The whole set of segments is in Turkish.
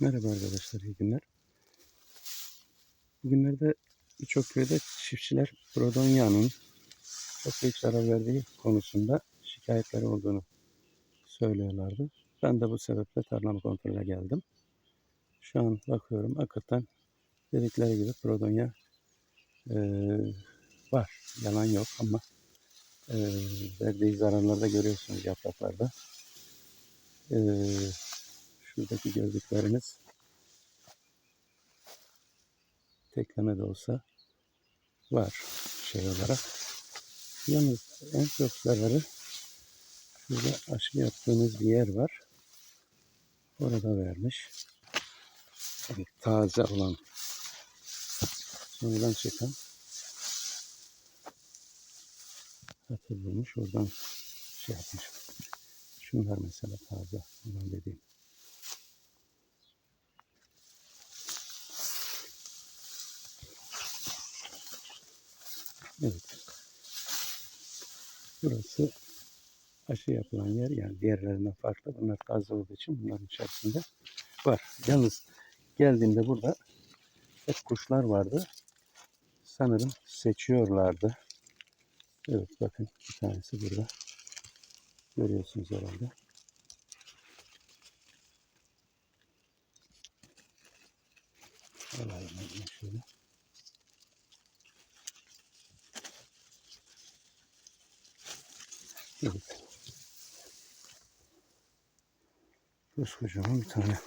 Merhaba arkadaşlar, iyi günler. Bugünlerde birçok köyde çiftçiler Brodonya'nın çok büyük zarar verdiği konusunda şikayetleri olduğunu söylüyorlardı. Ben de bu sebeple tarlamı kontrole geldim. Şu an bakıyorum hakikaten dedikleri gibi Brodonya eee, var. Yalan yok ama eee, verdiği zararları da görüyorsunuz yapraklarda. Eee şuradaki gördükleriniz tekleme de olsa var şey olarak. Yalnız en çok zararı şurada aşı yaptığımız bir yer var. Orada vermiş. Yani taze olan sonradan çıkan hatırlamış oradan şey yapmış. Şunlar mesela taze olan dediğim. Evet. Burası aşı yapılan yer yani diğerlerinden farklı. Bunlar taze olduğu için bunların içerisinde var. Yalnız geldiğimde burada hep kuşlar vardı. Sanırım seçiyorlardı. Evet bakın bir tanesi burada. Görüyorsunuz herhalde. Alayım şöyle. Evet. Koskocaman bir tane.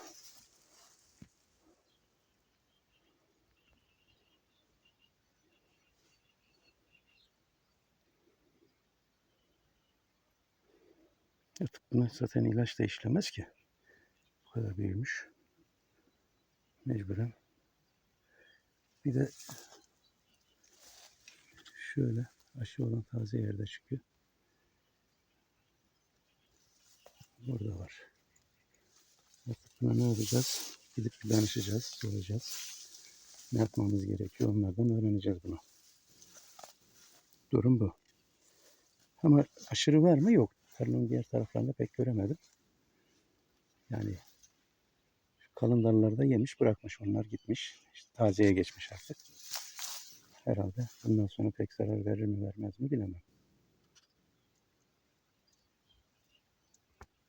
Artık zaten ilaç da işlemez ki. Bu kadar büyümüş. Mecburen. Bir de şöyle aşı olan taze yerde çıkıyor. Burada var. Artık buna ne yapacağız? Gidip danışacağız, soracağız. Ne yapmamız gerekiyor onlardan öğreneceğiz bunu. Durum bu. Ama aşırı var mı? Yok. Tarlanın diğer taraflarında pek göremedim. Yani kalın dallarda yemiş bırakmış. Onlar gitmiş. İşte tazeye geçmiş artık. Herhalde bundan sonra pek zarar verir mi vermez mi bilemem.